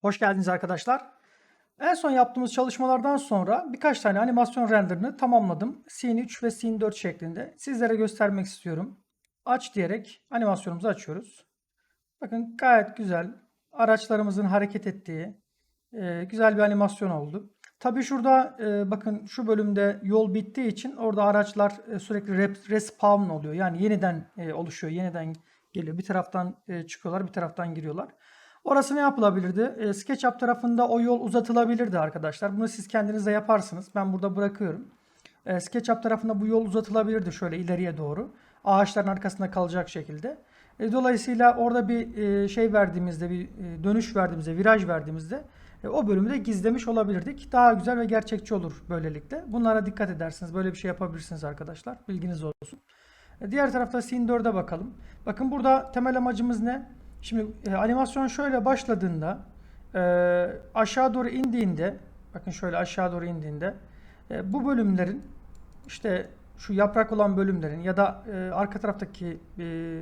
Hoş geldiniz arkadaşlar. En son yaptığımız çalışmalardan sonra birkaç tane animasyon renderini tamamladım. Scene 3 ve Scene 4 şeklinde. Sizlere göstermek istiyorum. Aç diyerek animasyonumuzu açıyoruz. Bakın gayet güzel. Araçlarımızın hareket ettiği e, güzel bir animasyon oldu. Tabii şurada e, bakın şu bölümde yol bittiği için orada araçlar e, sürekli respawn oluyor. Yani yeniden oluşuyor, yeniden geliyor. Bir taraftan çıkıyorlar, bir taraftan giriyorlar. Orası ne yapılabilirdi? E, SketchUp tarafında o yol uzatılabilirdi arkadaşlar. Bunu siz kendiniz de yaparsınız. Ben burada bırakıyorum. E, SketchUp tarafında bu yol uzatılabilirdi şöyle ileriye doğru. Ağaçların arkasında kalacak şekilde. E, dolayısıyla orada bir e, şey verdiğimizde, bir e, dönüş verdiğimizde, viraj verdiğimizde e, o bölümü de gizlemiş olabilirdik. Daha güzel ve gerçekçi olur böylelikle. Bunlara dikkat edersiniz. Böyle bir şey yapabilirsiniz arkadaşlar. Bilginiz olsun. E, Diğer tarafta Scene 4'e bakalım. Bakın burada temel amacımız ne? Şimdi e, animasyon şöyle başladığında e, aşağı doğru indiğinde bakın şöyle aşağı doğru indiğinde e, bu bölümlerin işte şu yaprak olan bölümlerin ya da e, arka taraftaki e,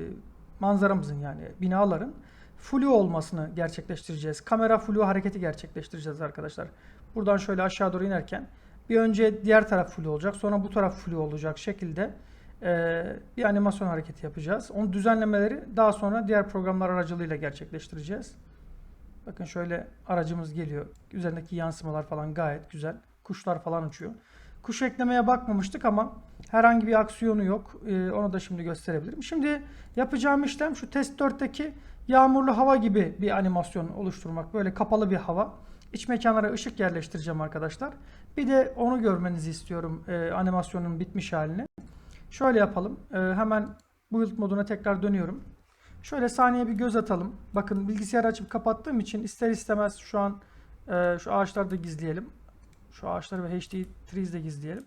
manzaramızın yani binaların flu olmasını gerçekleştireceğiz. Kamera flu hareketi gerçekleştireceğiz arkadaşlar. Buradan şöyle aşağı doğru inerken bir önce diğer taraf flu olacak sonra bu taraf flu olacak şekilde bir animasyon hareketi yapacağız. Onun düzenlemeleri daha sonra diğer programlar aracılığıyla gerçekleştireceğiz. Bakın şöyle aracımız geliyor. Üzerindeki yansımalar falan gayet güzel. Kuşlar falan uçuyor. Kuş eklemeye bakmamıştık ama herhangi bir aksiyonu yok. Ee, onu da şimdi gösterebilirim. Şimdi yapacağım işlem şu test 4'teki yağmurlu hava gibi bir animasyon oluşturmak. Böyle kapalı bir hava. İç mekanlara ışık yerleştireceğim arkadaşlar. Bir de onu görmenizi istiyorum e, animasyonun bitmiş halini. Şöyle yapalım. Ee, hemen build moduna tekrar dönüyorum. Şöyle saniye bir göz atalım. Bakın bilgisayarı açıp kapattığım için ister istemez şu an e, şu ağaçları da gizleyelim. Şu ağaçları ve HD trees de gizleyelim.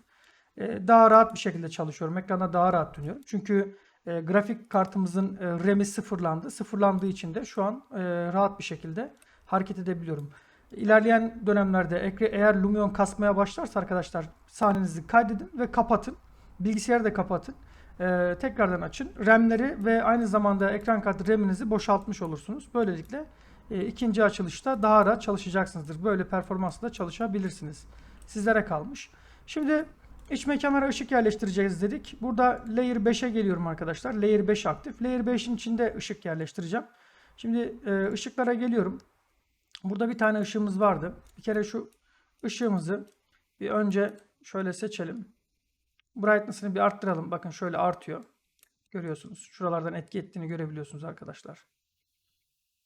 E, daha rahat bir şekilde çalışıyorum. Ekranda daha rahat dönüyorum. Çünkü e, grafik kartımızın e, RAM'i sıfırlandı. Sıfırlandığı için de şu an e, rahat bir şekilde hareket edebiliyorum. İlerleyen dönemlerde eğer Lumion kasmaya başlarsa arkadaşlar sahnenizi kaydedin ve kapatın. Bilgisayarı da kapatın. Ee, tekrardan açın. RAM'leri ve aynı zamanda ekran kartı RAM'inizi boşaltmış olursunuz. Böylelikle e, ikinci açılışta daha rahat çalışacaksınızdır. Böyle performansla çalışabilirsiniz. Sizlere kalmış. Şimdi iç mekanlara ışık yerleştireceğiz dedik. Burada Layer 5'e geliyorum arkadaşlar. Layer 5 aktif. Layer 5'in içinde ışık yerleştireceğim. Şimdi e, ışıklara geliyorum. Burada bir tane ışığımız vardı. Bir kere şu ışığımızı bir önce şöyle seçelim. Brightness'ını bir arttıralım. Bakın şöyle artıyor. Görüyorsunuz. Şuralardan etki ettiğini görebiliyorsunuz arkadaşlar.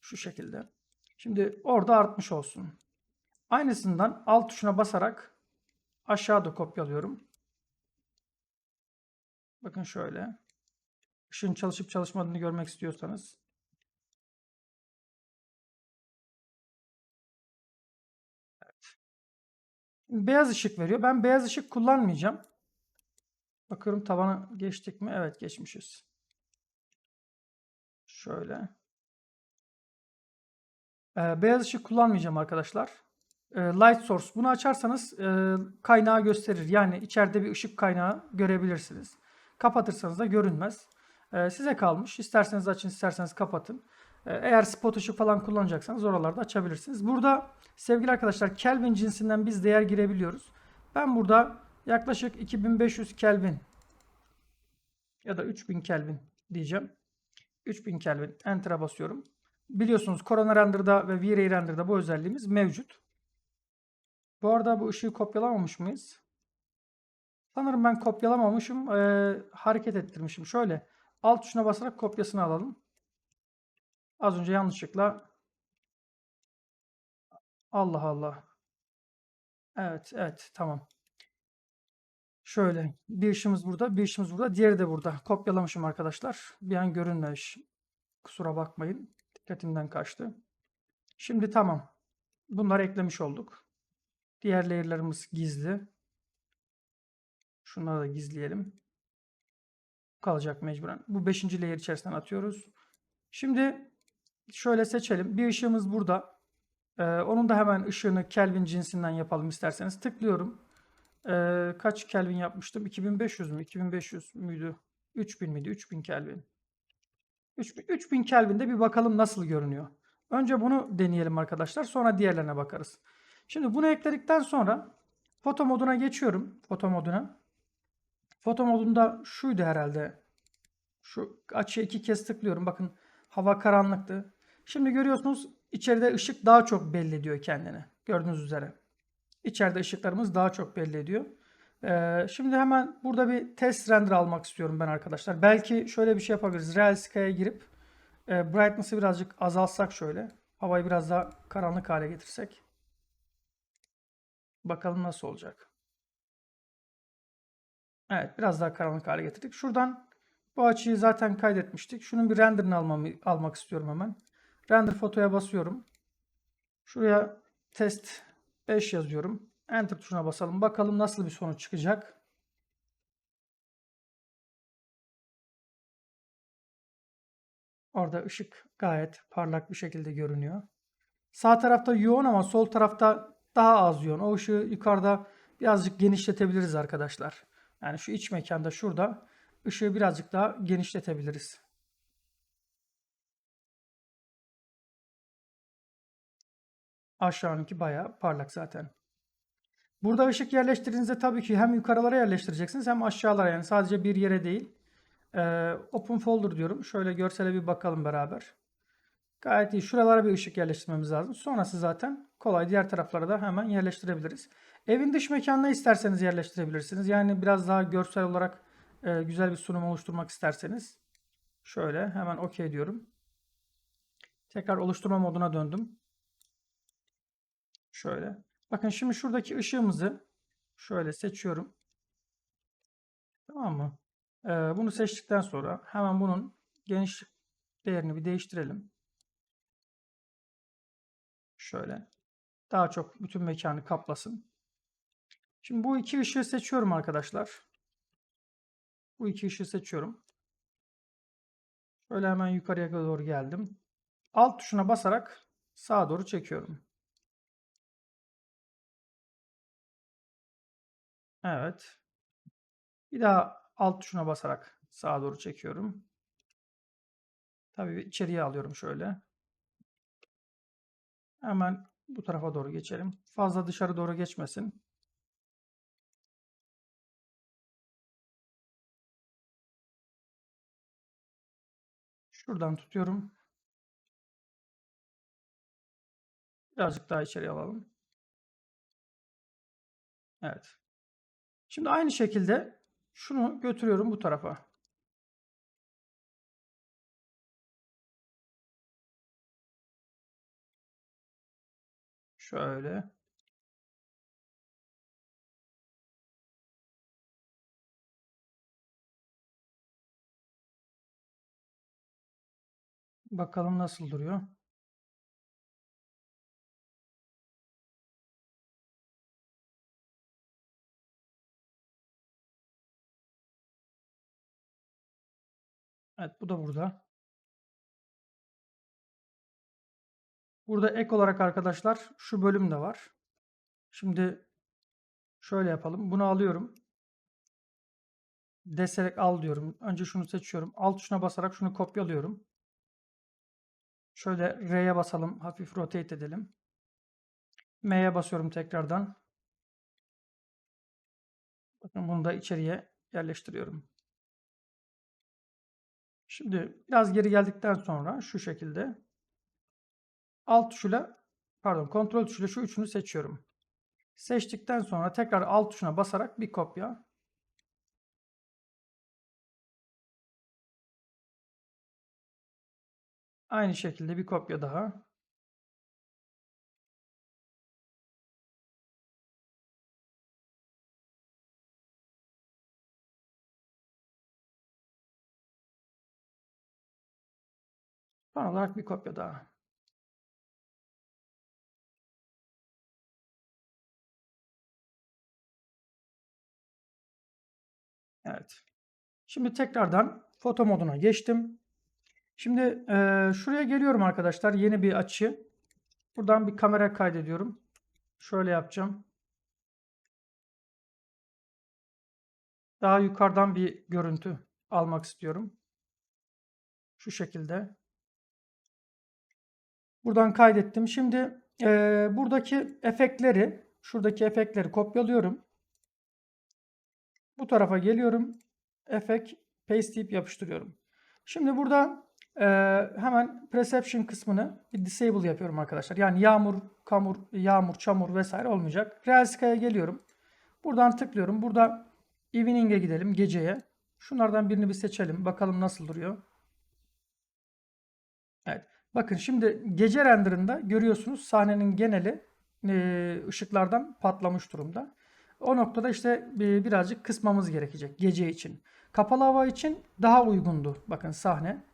Şu şekilde. Şimdi orada artmış olsun. Aynısından alt tuşuna basarak aşağıda kopyalıyorum. Bakın şöyle. Işığın çalışıp çalışmadığını görmek istiyorsanız. Evet. Beyaz ışık veriyor. Ben beyaz ışık kullanmayacağım. Bakıyorum tavana geçtik mi? Evet geçmişiz. Şöyle. Ee, beyaz ışık kullanmayacağım arkadaşlar. Ee, light source. Bunu açarsanız e, kaynağı gösterir. Yani içeride bir ışık kaynağı görebilirsiniz. Kapatırsanız da görünmez. Ee, size kalmış. İsterseniz açın, isterseniz kapatın. Ee, eğer spot ışık falan kullanacaksanız oralarda açabilirsiniz. Burada sevgili arkadaşlar Kelvin cinsinden biz değer girebiliyoruz. Ben burada yaklaşık 2500 Kelvin ya da 3000 Kelvin diyeceğim. 3000 Kelvin Enter'a basıyorum. Biliyorsunuz Corona Render'da ve V-Ray Render'da bu özelliğimiz mevcut. Bu arada bu ışığı kopyalamamış mıyız? Sanırım ben kopyalamamışım. Ee, hareket ettirmişim. Şöyle alt tuşuna basarak kopyasını alalım. Az önce yanlışlıkla Allah Allah. Evet, evet, tamam. Şöyle bir ışığımız burada, bir ışığımız burada, diğeri de burada. Kopyalamışım arkadaşlar. Bir an görünmemiş. Kusura bakmayın. Dikkatimden kaçtı. Şimdi tamam. Bunları eklemiş olduk. Diğer layer'larımız gizli. Şunları da gizleyelim. Kalacak mecburen. Bu 5. layer içerisinden atıyoruz. Şimdi şöyle seçelim. Bir ışığımız burada. Ee, onun da hemen ışığını Kelvin cinsinden yapalım isterseniz. Tıklıyorum. Ee, kaç Kelvin yapmıştım? 2500 mü? 2500 müydü? 3000 miydi? 3000 Kelvin. 3000, 3000 Kelvin'de bir bakalım nasıl görünüyor. Önce bunu deneyelim arkadaşlar. Sonra diğerlerine bakarız. Şimdi bunu ekledikten sonra foto moduna geçiyorum. Foto moduna. Foto modunda şuydu herhalde. Şu açıya iki kez tıklıyorum. Bakın hava karanlıktı. Şimdi görüyorsunuz içeride ışık daha çok belli ediyor kendini. Gördüğünüz üzere. İçeride ışıklarımız daha çok belli ediyor. Ee, şimdi hemen burada bir test render almak istiyorum ben arkadaşlar. Belki şöyle bir şey yapabiliriz. Realistica'ya girip e, brightness'ı birazcık azaltsak şöyle. Havayı biraz daha karanlık hale getirsek. Bakalım nasıl olacak. Evet biraz daha karanlık hale getirdik. Şuradan bu açıyı zaten kaydetmiştik. Şunun bir renderini almamı, almak istiyorum hemen. Render fotoya basıyorum. Şuraya test 5 yazıyorum. Enter tuşuna basalım. Bakalım nasıl bir sonuç çıkacak. Orada ışık gayet parlak bir şekilde görünüyor. Sağ tarafta yoğun ama sol tarafta daha az yoğun. O ışığı yukarıda birazcık genişletebiliriz arkadaşlar. Yani şu iç mekanda şurada ışığı birazcık daha genişletebiliriz. Aşağınınki bayağı parlak zaten. Burada ışık yerleştirdiğinizde tabii ki hem yukarılara yerleştireceksiniz hem aşağılara yani sadece bir yere değil. Ee, open folder diyorum. Şöyle görsele bir bakalım beraber. Gayet iyi. Şuralara bir ışık yerleştirmemiz lazım. Sonrası zaten kolay. Diğer taraflara da hemen yerleştirebiliriz. Evin dış mekanına isterseniz yerleştirebilirsiniz. Yani biraz daha görsel olarak e, güzel bir sunum oluşturmak isterseniz. Şöyle hemen OK diyorum. Tekrar oluşturma moduna döndüm. Şöyle. Bakın şimdi şuradaki ışığımızı şöyle seçiyorum. Tamam mı? Ee, bunu seçtikten sonra hemen bunun genişlik değerini bir değiştirelim. Şöyle. Daha çok bütün mekanı kaplasın. Şimdi bu iki ışığı seçiyorum arkadaşlar. Bu iki ışığı seçiyorum. Şöyle hemen yukarıya doğru geldim. Alt tuşuna basarak sağa doğru çekiyorum. Evet. Bir daha alt tuşuna basarak sağa doğru çekiyorum. Tabii içeriye alıyorum şöyle. Hemen bu tarafa doğru geçelim. Fazla dışarı doğru geçmesin. Şuradan tutuyorum. Birazcık daha içeri alalım. Evet. Şimdi aynı şekilde şunu götürüyorum bu tarafa. Şöyle. Bakalım nasıl duruyor. Evet bu da burada. Burada ek olarak arkadaşlar şu bölüm de var. Şimdi şöyle yapalım. Bunu alıyorum. Deselect al diyorum. Önce şunu seçiyorum. Alt tuşuna basarak şunu kopyalıyorum. Şöyle R'ye basalım. Hafif rotate edelim. M'ye basıyorum tekrardan. Bakın bunu da içeriye yerleştiriyorum. Şimdi biraz geri geldikten sonra şu şekilde alt tuşuyla pardon kontrol tuşuyla şu üçünü seçiyorum. Seçtikten sonra tekrar alt tuşuna basarak bir kopya. Aynı şekilde bir kopya daha. Son olarak bir kopya daha. Evet. Şimdi tekrardan foto moduna geçtim. Şimdi e, şuraya geliyorum arkadaşlar. Yeni bir açı. Buradan bir kamera kaydediyorum. Şöyle yapacağım. Daha yukarıdan bir görüntü almak istiyorum. Şu şekilde. Buradan kaydettim. Şimdi e, buradaki efektleri, şuradaki efektleri kopyalıyorum. Bu tarafa geliyorum. Efekt paste yapıştırıyorum. Şimdi burada e, hemen perception kısmını bir disable yapıyorum arkadaşlar. Yani yağmur, kamur, yağmur, çamur vesaire olmayacak. Realistica'ya geliyorum. Buradan tıklıyorum. Burada evening'e gidelim geceye. Şunlardan birini bir seçelim. Bakalım nasıl duruyor. Bakın şimdi gece renderında görüyorsunuz sahnenin geneli e, ışıklardan patlamış durumda. O noktada işte bir, birazcık kısmamız gerekecek gece için. Kapalı hava için daha uygundu. Bakın sahne.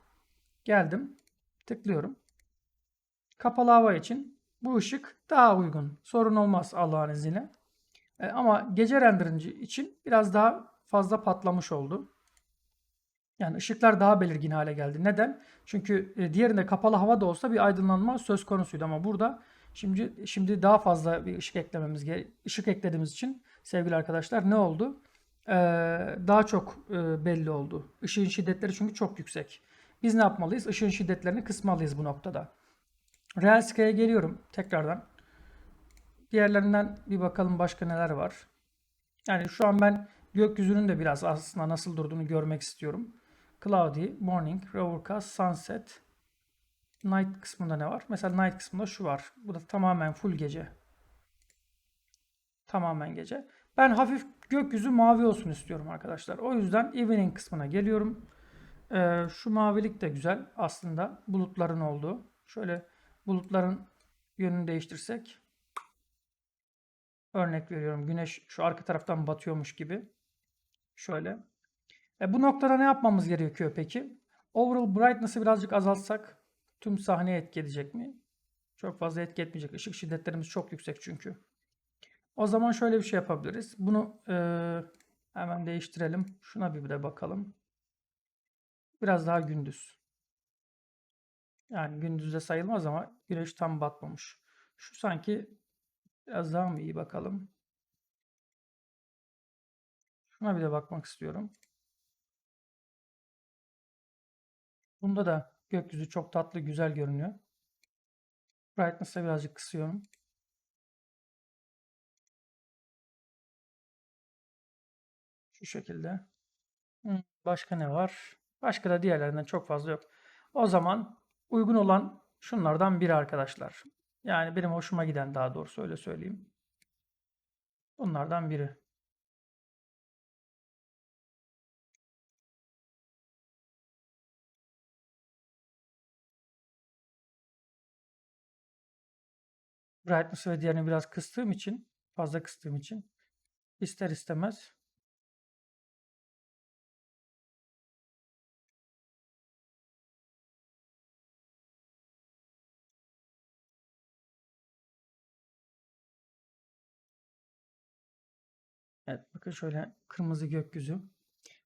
Geldim. Tıklıyorum. Kapalı hava için bu ışık daha uygun. Sorun olmaz Allah'ın izniyle. E, ama gece rendering'i için biraz daha fazla patlamış oldu. Yani ışıklar daha belirgin hale geldi. Neden? Çünkü e, diğerinde kapalı hava da olsa bir aydınlanma söz konusuydu ama burada şimdi şimdi daha fazla bir ışık eklememiz ışık eklediğimiz için sevgili arkadaşlar ne oldu? Ee, daha çok e, belli oldu. Işığın şiddetleri çünkü çok yüksek. Biz ne yapmalıyız? Işığın şiddetlerini kısmalıyız bu noktada. Real Sky'a geliyorum tekrardan. Diğerlerinden bir bakalım başka neler var. Yani şu an ben gökyüzünün de biraz aslında nasıl durduğunu görmek istiyorum. Cloudy, Morning, Overcast, Sunset, Night kısmında ne var? Mesela Night kısmında şu var. Bu da tamamen full gece. Tamamen gece. Ben hafif gökyüzü mavi olsun istiyorum arkadaşlar. O yüzden Evening kısmına geliyorum. Ee, şu mavilik de güzel aslında. Bulutların olduğu. Şöyle bulutların yönünü değiştirsek. Örnek veriyorum. Güneş şu arka taraftan batıyormuş gibi. Şöyle. E bu noktada ne yapmamız gerekiyor peki? Overall brightness'ı birazcık azaltsak tüm sahneye etki edecek mi? Çok fazla etki etmeyecek. Işık şiddetlerimiz çok yüksek çünkü. O zaman şöyle bir şey yapabiliriz. Bunu e, hemen değiştirelim. Şuna bir de bakalım. Biraz daha gündüz. Yani gündüzde sayılmaz ama güneş tam batmamış. Şu sanki biraz daha mı iyi bakalım. Şuna bir de bakmak istiyorum. Bunda da gökyüzü çok tatlı, güzel görünüyor. Brightness'ı birazcık kısıyorum. Şu şekilde. Başka ne var? Başka da diğerlerinden çok fazla yok. O zaman uygun olan şunlardan biri arkadaşlar. Yani benim hoşuma giden daha doğrusu öyle söyleyeyim. Bunlardan biri. Brightness ve diğerini biraz kıstığım için, fazla kıstığım için ister istemez Evet bakın şöyle kırmızı gökyüzü.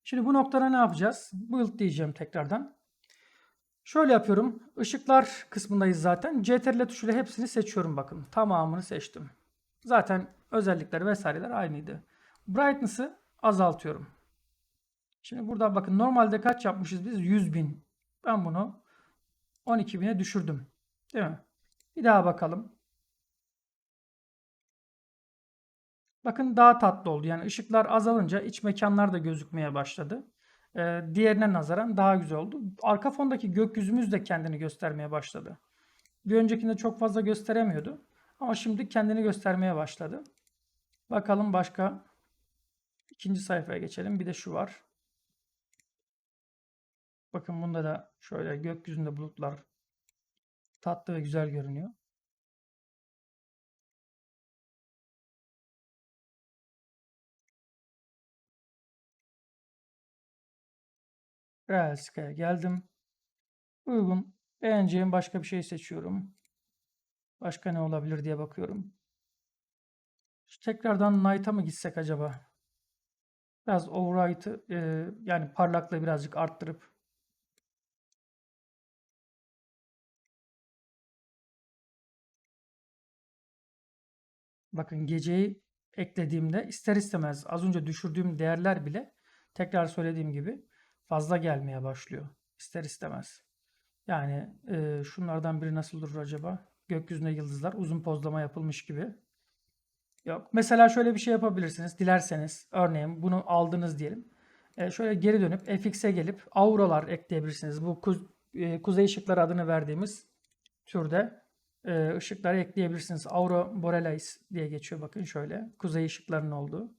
Şimdi bu noktada ne yapacağız? Build diyeceğim tekrardan. Şöyle yapıyorum. Işıklar kısmındayız zaten. CTRL tuşuyla hepsini seçiyorum bakın. Tamamını seçtim. Zaten özellikleri vesaireler aynıydı. Brightness'ı azaltıyorum. Şimdi burada bakın normalde kaç yapmışız biz? 100.000. Ben bunu 12.000'e düşürdüm. Değil mi? Bir daha bakalım. Bakın daha tatlı oldu. Yani ışıklar azalınca iç mekanlar da gözükmeye başladı. Ee, diğerine nazaran daha güzel oldu. Arka fondaki gökyüzümüz de kendini göstermeye başladı. Bir öncekinde çok fazla gösteremiyordu. Ama şimdi kendini göstermeye başladı. Bakalım başka. ikinci sayfaya geçelim. Bir de şu var. Bakın bunda da şöyle gökyüzünde bulutlar tatlı ve güzel görünüyor. Realistica'ya geldim. Uygun. Beğeneceğim başka bir şey seçiyorum. Başka ne olabilir diye bakıyorum. tekrardan Night'a mı gitsek acaba? Biraz overright'ı e, yani parlaklığı birazcık arttırıp Bakın geceyi eklediğimde ister istemez az önce düşürdüğüm değerler bile tekrar söylediğim gibi fazla gelmeye başlıyor. İster istemez. Yani e, şunlardan biri nasıl durur acaba? Gökyüzünde yıldızlar uzun pozlama yapılmış gibi. Yok. Mesela şöyle bir şey yapabilirsiniz. Dilerseniz örneğin bunu aldınız diyelim. E, şöyle geri dönüp FX'e gelip auralar ekleyebilirsiniz. Bu kuz- e, kuzey ışıkları adını verdiğimiz türde e, ışıkları ekleyebilirsiniz. Aurora borealis diye geçiyor bakın şöyle. Kuzey ışıklarının olduğu.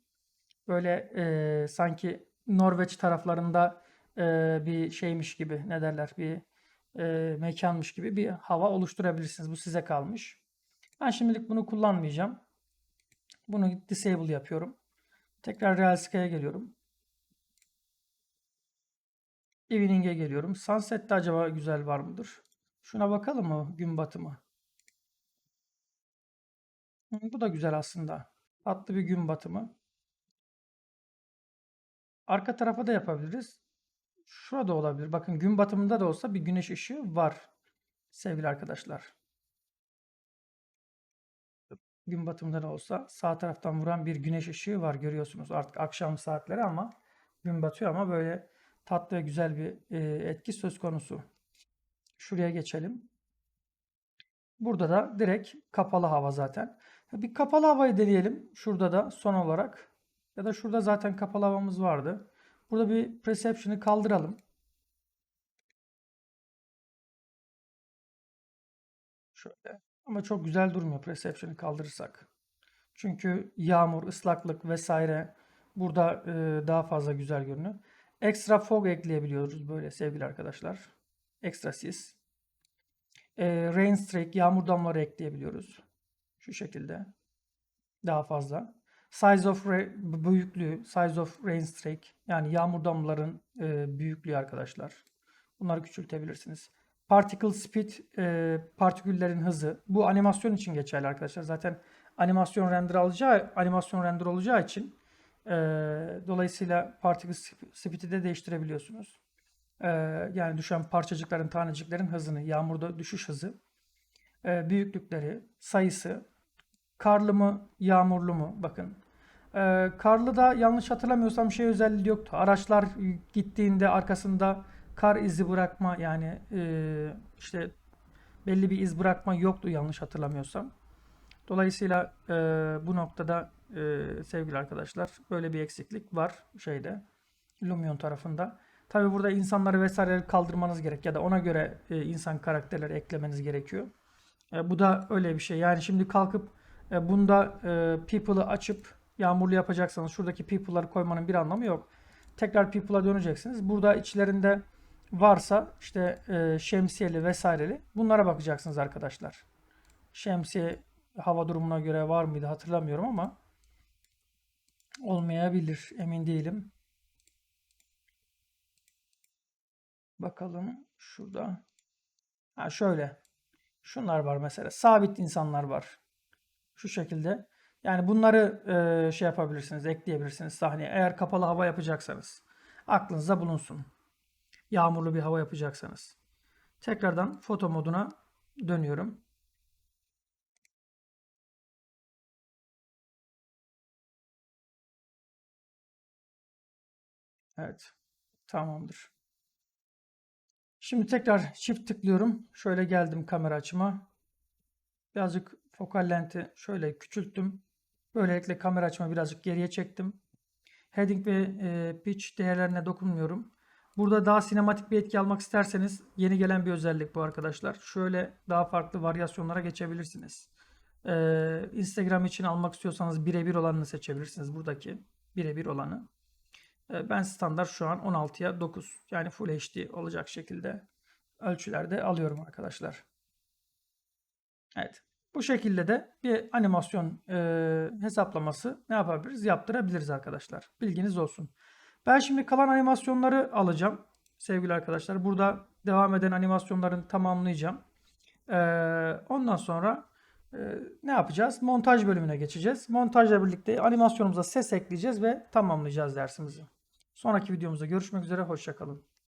Böyle e, sanki Norveç taraflarında e, bir şeymiş gibi ne derler bir e, mekanmış gibi bir hava oluşturabilirsiniz. Bu size kalmış. Ben şimdilik bunu kullanmayacağım. Bunu disable yapıyorum. Tekrar Realistica'ya geliyorum. Evening'e geliyorum. Sunset'te acaba güzel var mıdır? Şuna bakalım mı? Gün batımı. Bu da güzel aslında. Tatlı bir gün batımı. Arka tarafa da yapabiliriz. Şurada olabilir. Bakın gün batımında da olsa bir güneş ışığı var. Sevgili arkadaşlar. Gün batımında da olsa sağ taraftan vuran bir güneş ışığı var görüyorsunuz. Artık akşam saatleri ama gün batıyor ama böyle tatlı ve güzel bir e, etki söz konusu. Şuraya geçelim. Burada da direkt kapalı hava zaten. Bir kapalı havayı deneyelim. Şurada da son olarak. Ya da şurada zaten kapalı havamız vardı. Burada bir perception'ı kaldıralım. Şöyle. Ama çok güzel durmuyor perception'ı kaldırırsak. Çünkü yağmur, ıslaklık vesaire burada e, daha fazla güzel görünüyor. Extra fog ekleyebiliyoruz böyle sevgili arkadaşlar. Extra sis. E, rain streak, yağmur damları ekleyebiliyoruz. Şu şekilde. Daha fazla. Size of büyüklüğü, size of rain streak yani yağmur damlaların e, büyüklüğü arkadaşlar. Bunları küçültebilirsiniz. Particle speed, e, partiküllerin hızı. Bu animasyon için geçerli arkadaşlar. Zaten animasyon render alacağı, animasyon render olacağı için e, dolayısıyla particle sp- speed'i de değiştirebiliyorsunuz. E, yani düşen parçacıkların, taneciklerin hızını, yağmurda düşüş hızı, e, büyüklükleri, sayısı, karlı mı, yağmurlu mu? Bakın. E, karlı da yanlış hatırlamıyorsam şey özelliği yoktu. Araçlar gittiğinde arkasında kar izi bırakma yani e, işte belli bir iz bırakma yoktu yanlış hatırlamıyorsam. Dolayısıyla e, bu noktada e, sevgili arkadaşlar böyle bir eksiklik var şeyde Lumion tarafında. Tabi burada insanları vesaireleri kaldırmanız gerek ya da ona göre e, insan karakterleri eklemeniz gerekiyor. E, bu da öyle bir şey. Yani şimdi kalkıp e, bunda e, people'ı açıp yağmurlu yapacaksanız şuradaki people'ları koymanın bir anlamı yok. Tekrar people'a döneceksiniz. Burada içlerinde varsa işte e, şemsiyeli vesaireli bunlara bakacaksınız arkadaşlar. Şemsiye hava durumuna göre var mıydı hatırlamıyorum ama olmayabilir emin değilim. Bakalım şurada. Ha şöyle. Şunlar var mesela. Sabit insanlar var. Şu şekilde. Yani bunları e, şey yapabilirsiniz, ekleyebilirsiniz sahneye. Eğer kapalı hava yapacaksanız. Aklınızda bulunsun. Yağmurlu bir hava yapacaksanız. Tekrardan foto moduna dönüyorum. Evet. Tamamdır. Şimdi tekrar çift tıklıyorum. Şöyle geldim kamera açıma. Birazcık fokal lenti şöyle küçülttüm. Böylelikle kamera açımı birazcık geriye çektim. Heading ve e, pitch değerlerine dokunmuyorum. Burada daha sinematik bir etki almak isterseniz yeni gelen bir özellik bu arkadaşlar. Şöyle daha farklı varyasyonlara geçebilirsiniz. Ee, Instagram için almak istiyorsanız birebir olanını seçebilirsiniz. Buradaki birebir olanı. Ee, ben standart şu an 16'ya 9 yani Full HD olacak şekilde ölçülerde alıyorum arkadaşlar. Evet. Bu şekilde de bir animasyon e, hesaplaması ne yapabiliriz? Yaptırabiliriz arkadaşlar. Bilginiz olsun. Ben şimdi kalan animasyonları alacağım sevgili arkadaşlar. Burada devam eden animasyonların tamamlayacağım. Ee, ondan sonra e, ne yapacağız? Montaj bölümüne geçeceğiz. Montajla birlikte animasyonumuza ses ekleyeceğiz ve tamamlayacağız dersimizi. Sonraki videomuzda görüşmek üzere. Hoşçakalın.